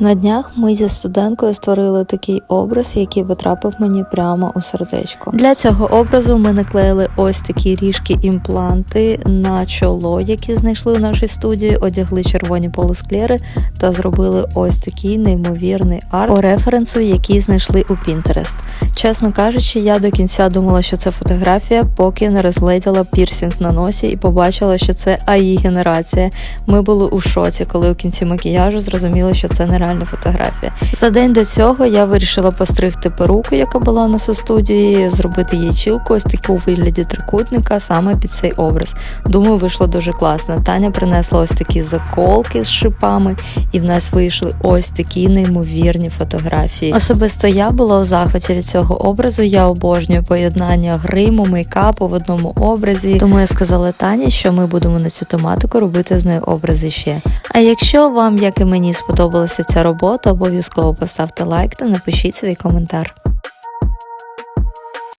На днях ми зі студенткою створили такий образ, який потрапив мені прямо у сердечко. Для цього образу ми наклеїли ось такі ріжки імпланти на чоло, які знайшли у нашій студії, одягли червоні полусклери та зробили ось такий неймовірний арт по референсу, який знайшли у Pinterest. Чесно кажучи, я до кінця думала, що це фотографія, поки не розгледіла пірсінг на носі і побачила, що це АІ генерація. Ми були у шоці, коли у кінці макіяжу зрозуміли, що це нереальна фотографія. За день до цього я вирішила постригти перуку, яка була у нас у студії, зробити їй чілку, ось таку у вигляді трикутника, саме під цей образ. Думаю, вийшло дуже класно. Таня принесла ось такі заколки з шипами, і в нас вийшли ось такі неймовірні фотографії. Особисто я була у захваті від цього образу. Я обожнюю поєднання гриму, мейкапу в одному образі. Тому я сказала Тані, що ми будемо на цю тематику робити з нею образи ще. А якщо вам, як і мені, сподобалася ця робота, обов'язково поставте лайк та напишіть свій коментар.